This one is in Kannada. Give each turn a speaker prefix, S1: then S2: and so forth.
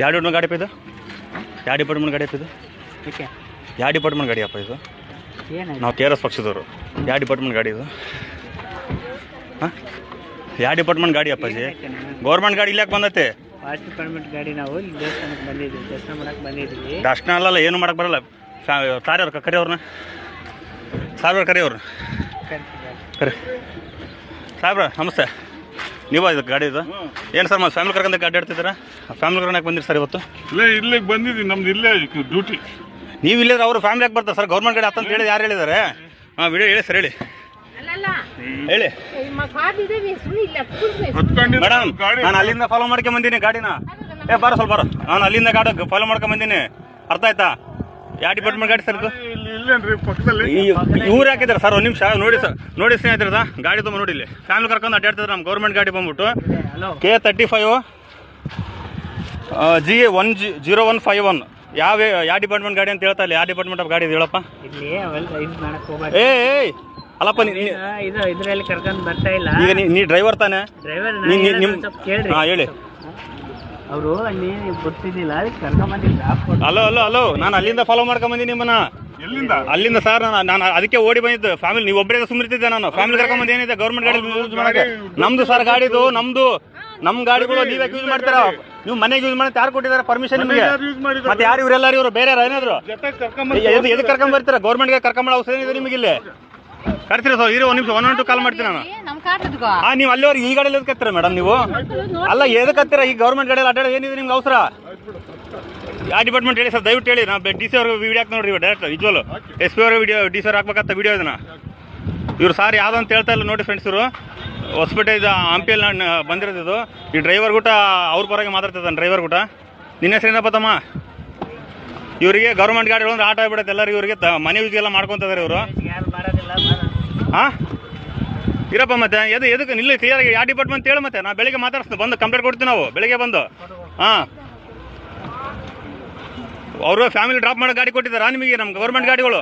S1: ಯಾವ ಡಿಪಾರ್ಟ್ಮೆಂಟ್ ಗಾಡಿ ಅಪ್ಪ ಇದು? ಯಾವ ಡಿಪಾರ್ಟ್ಮೆಂಟ್ ಗಾಡಿ ಅಪ್ಪ ಇದು? ಯಾವ ಡಿಪಾರ್ಟ್ಮೆಂಟ್ ಗಾಡಿ ಅಪ್ಪ ಇದು? ನಾವು ಕೆ ಆರ್ ಎಸ್ ಪಕ್ಷದವರು. ಯಾವ ಡಿಪಾರ್ಟ್ಮೆಂಟ್ ಗಾಡಿ ಇದು? ಹಾಂ? ಯಾವ ಡಿಪಾರ್ಟ್ಮೆಂಟ್ ಗಾಡಿ ಅಪ್ಪಾಜಿ ಗೌರ್ಮೆಂಟ್ ಗಾಡಿ ಇಲ್ಲಾಕೆ ಬಂದೈತೆ?
S2: ಫಾಸ್ಟ್ ಡಿಪಾರ್ಟ್ಮೆಂಟ್ ಗಾಡಿ ನಾವು ಇಲ್ಲಿ ದೇವಸ್ಥಾನಕ್ಕೆ ಬಂದಿದ್ದೀವಿ. ದರ್ಶನ ಮಾಡಕ್ಕೆ ಬಂದಿದ್ದೀವಿ.
S1: ದರ್ಶನ ಅಲ್ಲಲ್ಲ ಏನು ಮಾಡಕ್ಕೆ ಬರಲ್ಲ. ಸಾರ್ಯವ್ರ ಕರಿ ಅವ್ರನ್ನ. ಸಾಹೇಬ್ರ ಕರಿ ಅವ್ರು. ಕರಿ ಸಾಹೇಬ್ರ ನಮಸ್ತೆ. ನೀವು ಇದು ಗಾಡಿ ಇದು? ಏನು ಸರ್ ಮತ್ತೆ ಫ್ಯಾಮಿಲಿ ಕರ್ಕೊಂಡು ಗಾಡಿ ಆಡ್ತಿದ್ದೀರಾ ಫ್ಯಾಮಿಲಿ ಕರ್ಕೊಂಡು ಬಂದಿರಿ ಸರ್ ಇವತ್ತು?
S3: ಇಲ್ಲೇ ಇಲ್ಲಿಗೆ ಬಂದಿದ್ದೀವಿ ನಮ್ದು ಇಲ್ಲೇ ಡ್ಯೂಟಿ.
S1: ನೀವು ಇಲ್ಲೇ ಅವರು ಫ್ಯಾಮಿಲಿ ಯಾಕೆ ಬರ್ತಾರೆ ಸರ್? ಗೌರ್ಮೆಂಟ್ ಗಾಡಿ ಆತಂತ ಹೇಳಿ ಯಾರು ಹೇಳಿದ್ದಾರೆ ಹಾಂ ವಿಡಿಯೋ ಹೇಳಿ ಸರ್ ಹೇಳಿ.
S4: ಅಲ್ಲಲ್ಲ.
S1: ಹೇಳಿ. ಮೇಡಮ್ ನಾನು ಅಲ್ಲಿಂದ ಫಾಲೋ ಮಾಡ್ಕೊಂಡ್ ಬಂದೀನಿ ಗಾಡಿನ. ಏ ಬಾರ ಸ್ವಲ್ಪ ಬಾರ. ನಾನು ಅಲ್ಲಿಂದ ಗಾಡಿ ಫಾಲೋ ಮಾಡ್ಕೊಂಡ್ ಬಂದೀನಿ. ಅರ್ಥ ಆಯ್ತಾ? ಯಾವ ಡಿಪಾರ್ಟ್ಮೆಂಟ್ ಗಾಡಿ ಸರ್ ಇದು? ಇವ್ರು ಹಾಕಿದ್ದಾರೆ ಸರ್ ಒಂದು ನಿಮಿಷ ನೋಡಿ ಸರ್ ನೋಡಿ ಸ್ನೇಹಿತರದ ಗಾಡಿ ತುಂಬ ನೋಡಿ ಇಲ್ಲಿ. ಫ್ಯಾಮಿಲಿ ಕರ್ಕೊಂಡು ಅಡ್ಡಾಡ್ತಿದ್ರೆ ನಮ್ಮ ಗೌರ್ಮೆಂಟ್ ಗಾಡಿ ಬಂದ್ಬಿಟ್ಟು. K thirty five G one G zero one five one ಯಾವ ಯಾವ ಡಿಪಾರ್ಟ್ಮೆಂಟ್ ಗಾಡಿ ಅಂತ ಹೇಳ್ತಾ ಇಲ್ಲ ಯಾವ ಡಿಪಾರ್ಟ್ಮೆಂಟ್ ಆಫ್ ಗಾಡಿ ಅಂತ ಹೇಳಪ್ಪ?
S2: ಇಲ್ಲಿ ಅವೆಲ್ಲ ಇದು ಮಾಡಕ್ಕೆ
S1: ಏ ಅಲ್ಲಪ್ಪ ನೀ- ನೀ-
S2: ಇದರಲ್ಲಿ ಕರ್ಕೊಂಡು ಬರ್ತಾ ಇಲ್ಲ.
S1: ಈಗ ನೀ- ಡ್ರೈವರ್ ತಾನೆ? ಹಾಂ ಹೇಳಿ.
S2: ಅವರು ಅಲ್ಲಿ ಹಾಕ್ಕೊಟ್ಟು
S1: ಹಲೋ ಹಲೋ ಹಲೋ ನಾನು ಅಲ್ಲಿಂದ ಫಾಲೋ ಮಾಡ್ಕೊಂಡ್ ಬಂದೀನಿ ನಿಮ್ಮನ್ನ.
S3: ಎಲ್ಲಿಂದ?
S1: ಅಲ್ಲಿಂದ ಸರ್ ನಾನು ನಾನು ಅದಕ್ಕೆ ಓಡಿ ಬಂದಿದ್ದು. ಫ್ಯಾಮಿಲಿ ನೀವು ಒಬ್ಬರೇ ಸುಮ್ಮನಿರ್ತಿದ್ದೆ ನಾನು. ಫ್ಯಾಮಿಲಿ ಕರ್ಕೊಂಡ್ ಬಂದು ಏನಿದೆ? ಗೌರ್ಮೆಂಟ್ ಗಾಡಿ ಯೂಸ್ ಮಾಡಕ್ಕೆ. ನಮ್ದು ಸರ್ ಗಾಡಿದು ನಮ್ದು. ನಮ್ ಗಾಡಿಗಳು ನೀವೇ ಯೂಸ್ ಮಾಡ್ತೀರಾ? ನೀವು ಮನೆಗೆ ಯೂಸ್ ಮಾಡಿ ಯಾರು ಕೊಟ್ಟಿದ್ದಾರೆ? ಪರ್ಮಿಷನ್ ನಿಮಗೆ? ಮತ್ತೆ ಯಾರು ಇವರೆಲ್ಲರೂ ಇವರು? ಬೇರೆ ಯಾರು ಏನಾದ್ರು? ಎದು ಎದಕ್ಕೆ ಕರ್ಕೊಂಡ್ ಬರ್ತೀರಾ? ಗೌರ್ಮೆಂಟ್ಗೆ ಕರ್ಕೊಂಡ್ ಅವಸರ ಏನಿದೆ ನಿಮಗೆ ಇಲ್ಲಿ? ಕರ್ತೀರಾ ಸರ್? ಇರೋ ಒಂದು ನಿಮಿಷ ಒನ್ ಒನ್ ಟು ಕಾಲ್ ಮಾಡ್ತೀನಿ ನಾನು. ಹಾ ನೀವು ಅಲ್ಲಿವರೆಗೆ ಈ ಗಾಡಿಯಲ್ಲಿ ಎದಕ್ಕೆ ಹತ್ತೀರಾ ಮೇಡಮ್ ನೀವು? ಅಲ್ಲ ಎದಕ್ಕೆ ಹತ್ತೀರಾ? ಈ ಗೌರ್ಮೆಂಟ್ ಗಾಡಿಯಲ್ಲಿ ಅಡ್ಡಾಡ ಏನಿದೆ ನಿಮ್ಗೆ ಅವಸರ? ಯಾವ ಡಿಪಾರ್ಟ್ಮೆಂಟ್ ಹೇಳಿ ಸರ್ ದಯವಿಟ್ಟು ಹೇಳಿ. ನಾವು ಡಿ ಸಿ ಅವ್ರಿಗೆ ವಿಡಿಯೋ ಹಾಕಿ ನೋಡ್ರಿ ಡೈರೆಕ್ಟ್ ನಿಜವಲ್ಲ ಎಸ್ ಪಿ ಅವ್ರ ವಿಡಿಯೋ ಡಿ ಸಿ ಅವ್ರು ಹಾಕ್ಬೇಕಂತ ವಿಡಿಯೋ ಇದನ್ನ. ಇವ್ರು ಸಾರ್ ಯಾವ್ದು ಅಂತ ಹೇಳ್ತಾ ಇಲ್ಲ ನೋಡಿ ಫ್ರೆಂಡ್ಸ್ ಇವರು. ಹೊಸಪೇಟೆ ಇದು ಹಂಪಿಯಲ್ಲಿ ಬಂದಿರೋದು ಇದು. ಈ ಡ್ರೈವರ್ ಗುಟ ಅವ್ರ ಪರವಾಗಿ ಮಾತಾಡ್ತಿದ್ದಾನೆ ಡ್ರೈವರ್ ಗುಟ ನಿನ್ನ ಹೆಸರೇನಪ್ಪ ತಮ್ಮ? ಇವರಿಗೆ ಗೌರ್ಮೆಂಟ್ ಗಾಡಿಗಳು ಅಂದ್ರೆ ಆಟ ಆಗ್ಬಿಡುತ್ತೆ ಎಲ್ಲರಿಗೂ ಇವರಿಗೆ ಮನೆ ಯೂಸ್ಗೆಲ್ಲ ಮಾಡ್ಕೊತಿದ್ದಾರೆ ಇವರು. ಹಾಂ? ಇರಪ್ಪ ಮತ್ತೆ ಎದು ಎದಕ್ಕೆ ನಿಲ್ಲ ಕ್ಲಿಯರ್ ಆಗಿ ಯಾವ ಡಿಪಾರ್ಟ್ಮೆಂಟ್ ಹೇಳಿ ಮತ್ತೆ. ನಾ ಬೆಳಿಗ್ಗೆ ಮಾತಾಡ್ಸ್ತೀನಿ ಬಂದು ಕಂಪ್ಲೇಂಟ್ ಕೊಡ್ತೀವಿ ನಾವು. ಬೆಳಿಗ್ಗೆ ಬಂದು. ಹಾಂ. ಅವರು ಫ್ಯಾಮಿಲಿ ಡ್ರಾಪ್ ಮಾಡೋ ಗಾಡಿ ಕೊಟ್ಟಿದ್ದಾರಾ. ನಿಮಗೆ ನಮ್ಮ ಗೌರ್ಮೆಂಟ್ ಗಾಡಿಗಳು.